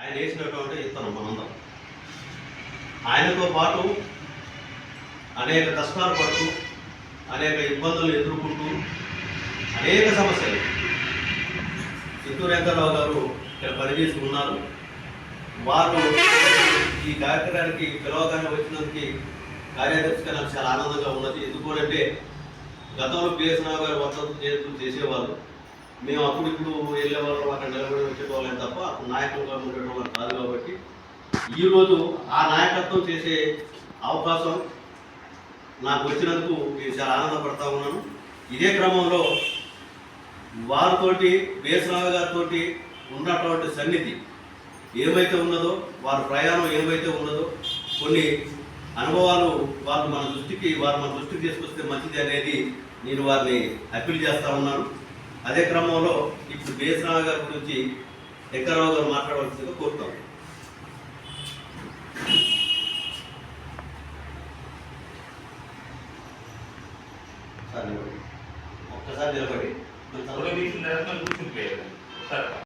ఆయన వేసినటువంటి ఇతను మనందరం ఆయనతో పాటు అనేక కష్టాలు పడుతూ అనేక ఇబ్బందులు ఎదుర్కొంటూ అనేక సమస్యలు. చిత్తూరు వెంకటరావు గారు ఇక్కడ పనిచేసి ఉన్నారు వారు ఈ కార్యక్రమానికి పిలవగానే వచ్చినందుకు కార్యదర్శిగా నాకు చాలా ఆనందంగా ఉన్నది. ఎందుకంటే గతంలో పిఎస్ రావు గారు వర్తలు చేసేవాళ్ళు చేసేవారు. మేము అప్పుడు ఇప్పుడు వెళ్ళేవాళ్ళం అక్కడ నిలబడి వచ్చేవాళ్ళం తప్ప అప్పుడు నాయకులుగా ఉండేవాళ్ళు కాదు కాబట్టి ఈరోజు ఆ నాయకత్వం చేసే అవకాశం నాకు వచ్చినందుకు నేను చాలా ఆనందపడతా ఉన్నాను. ఇదే క్రమంలో వారితోటి బేసరావు గారితో ఉన్నటువంటి సన్నిధి ఏమైతే ఉన్నదో వారి ప్రయాణం ఏమైతే ఉన్నదో కొన్ని అనుభవాలు వారు మన దృష్టికి వారు మన దృష్టికి తీసుకొస్తే మంచిది అనేది నేను వారిని అప్పీల్ చేస్తా ఉన్నాను. అదే క్రమంలో ఇప్పుడు బేసరావు గారి గురించి ఎక్కరావు గారు మాట్లాడవలసిందిగా కోరుతాం. ఒక్కసారి నిలబడి. కూర్చుంటే